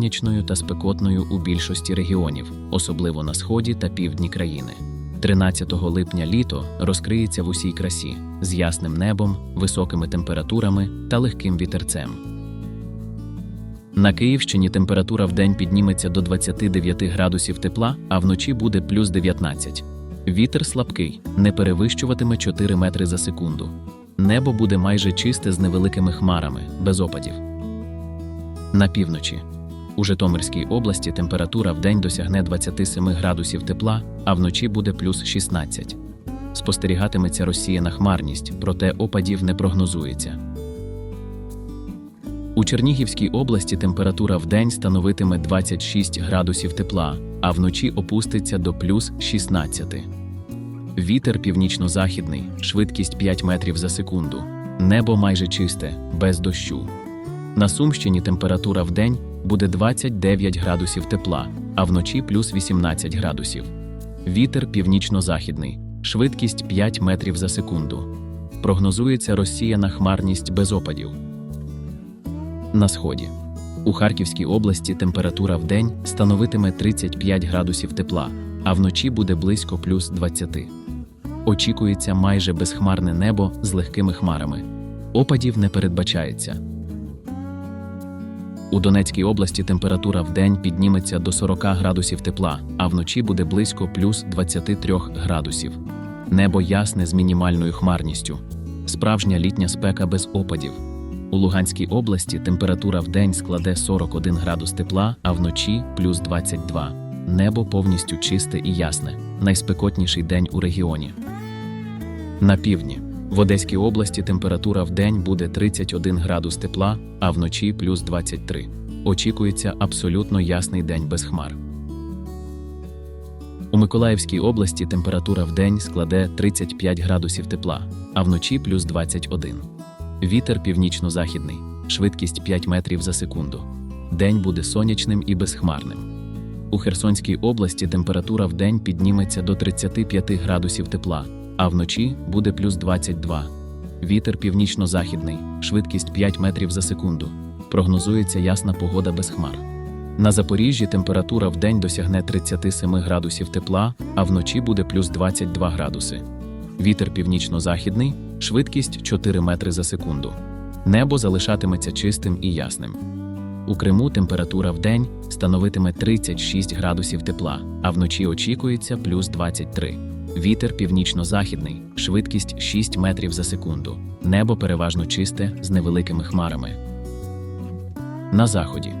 сонячною та спекотною у більшості регіонів, особливо на сході та півдні країни. 13 липня літо розкриється в усій красі з ясним небом, високими температурами та легким вітерцем. На Київщині температура вдень підніметься до 29 градусів тепла, а вночі буде плюс 19. Вітер слабкий, не перевищуватиме 4 метри за секунду. Небо буде майже чисте з невеликими хмарами, без опадів. На півночі. У Житомирській області температура вдень досягне 27 градусів тепла, а вночі буде плюс 16. Спостерігатиметься розсіяна хмарність, проте опадів не прогнозується. У Чернігівській області температура вдень становитиме 26 градусів тепла, а вночі опуститься до плюс 16. Вітер північно-західний, швидкість 5 метрів за секунду. Небо майже чисте, без дощу. На Сумщині температура вдень буде 29 градусів тепла, а вночі плюс 18 градусів. Вітер північно-західний, швидкість 5 метрів за секунду. Прогнозується розсіяна хмарність без опадів. На сході. У Харківській області температура вдень становитиме 35 градусів тепла, а вночі буде близько плюс 20. Очікується майже безхмарне небо з легкими хмарами. Опадів не передбачається. У Донецькій області температура вдень підніметься до 40 градусів тепла, а вночі буде близько плюс 23 градусів. Небо ясне з мінімальною хмарністю. Справжня літня спека без опадів. У Луганській області температура вдень складе 41 градус тепла, а вночі плюс 22. Небо повністю чисте і ясне. Найспекотніший день у регіоні. На півдні. В Одеській області температура вдень буде 31 градус тепла, а вночі плюс 23. Очікується абсолютно ясний день без хмар. У Миколаївській області температура вдень складе 35 градусів тепла, а вночі плюс 21. Вітер північно-західний, швидкість 5 метрів за секунду. День буде сонячним і безхмарним. У Херсонській області температура вдень підніметься до 35 градусів тепла, а вночі буде плюс 22. Вітер північно-західний, швидкість 5 метрів за секунду. Прогнозується ясна погода без хмар. На Запоріжжі температура вдень досягне 37 градусів тепла, а вночі буде плюс 22 градуси. Вітер північно-західний, швидкість 4 метри за секунду. Небо залишатиметься чистим і ясним. У Криму температура вдень становитиме 36 градусів тепла, а вночі очікується плюс 23. Вітер північно-західний, швидкість 6 метрів за секунду. Небо переважно чисте з невеликими хмарами. На заході.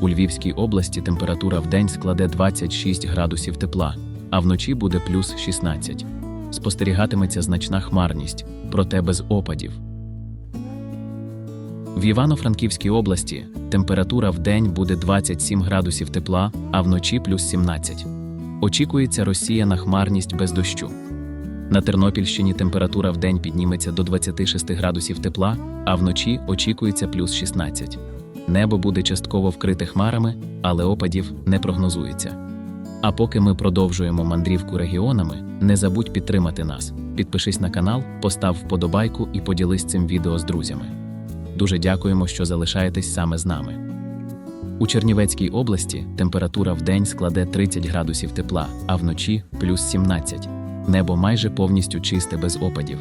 У Львівській області температура вдень складе 26 градусів тепла, а вночі буде плюс 16. Спостерігатиметься значна хмарність, проте без опадів. В Івано-Франківській області температура вдень буде 27 градусів тепла, а вночі плюс 17. Очікується розсіяна хмарність без дощу. На Тернопільщині температура вдень підніметься до 26 градусів тепла, а вночі очікується плюс 16. Небо буде частково вкрите хмарами, але опадів не прогнозується. А поки ми продовжуємо мандрівку регіонами, не забудь підтримати нас. Підпишись на канал, постав вподобайку і поділись цим відео з друзями. Дуже дякуємо, що залишаєтесь саме з нами. У Чернівецькій області температура вдень складе 30 градусів тепла, а вночі плюс 17. Небо майже повністю чисте без опадів.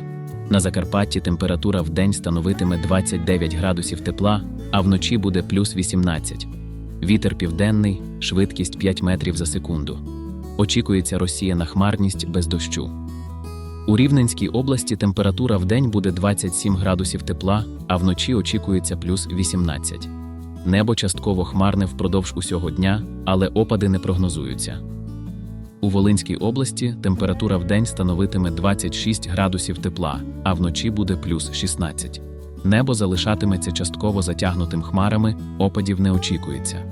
На Закарпатті температура вдень становитиме 29 градусів тепла, а вночі буде плюс 18. Вітер південний, швидкість 5 метрів за секунду. Очікується розсіяна хмарність без дощу. У Рівненській області температура вдень буде 27 градусів тепла, а вночі очікується плюс 18. Небо частково хмарне впродовж усього дня, але опади не прогнозуються. У Волинській області температура вдень становитиме 26 градусів тепла, а вночі буде плюс 16. Небо залишатиметься частково затягнутим хмарами, опадів не очікується.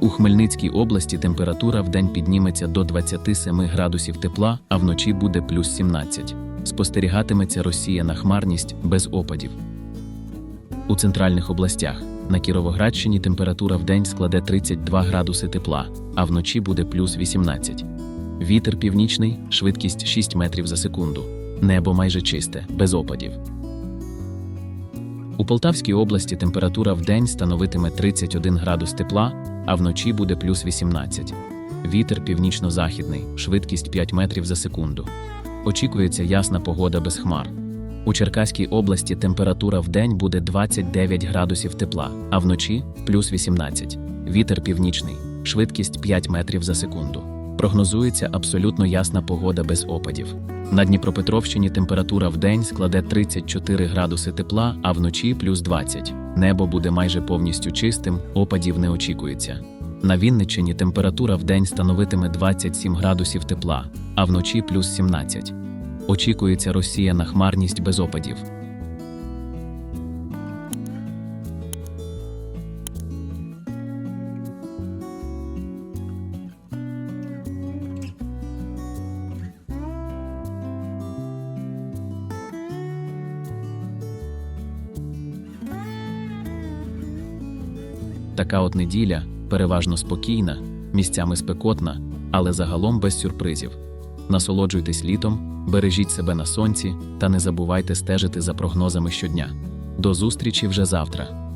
У Хмельницькій області температура вдень підніметься до 27 градусів тепла, а вночі буде плюс 17. Спостерігатиметься розсіяна хмарність без опадів. У центральних областях на Кіровоградщині температура вдень складе 32 градуси тепла, а вночі буде плюс 18. Вітер північний, швидкість 6 метрів за секунду. Небо майже чисте, без опадів. У Полтавській області температура в день становитиме 31 градус тепла, а вночі буде плюс 18. Вітер північно-західний, швидкість 5 метрів за секунду. Очікується ясна погода без хмар. У Черкаській області температура в день буде 29 градусів тепла, а вночі плюс 18. Вітер північний, швидкість 5 метрів за секунду. Прогнозується абсолютно ясна погода без опадів. На Дніпропетровщині температура в день складе 34 градуси тепла, а вночі плюс 20. Небо буде майже повністю чистим, опадів не очікується. На Вінниччині температура в день становитиме 27 градусів тепла, а вночі плюс 17. Очікується розсіяна хмарність без опадів. Така от неділя переважно спокійна, місцями спекотна, але загалом без сюрпризів. Насолоджуйтесь літом, бережіть себе на сонці та не забувайте стежити за прогнозами щодня. До зустрічі вже завтра.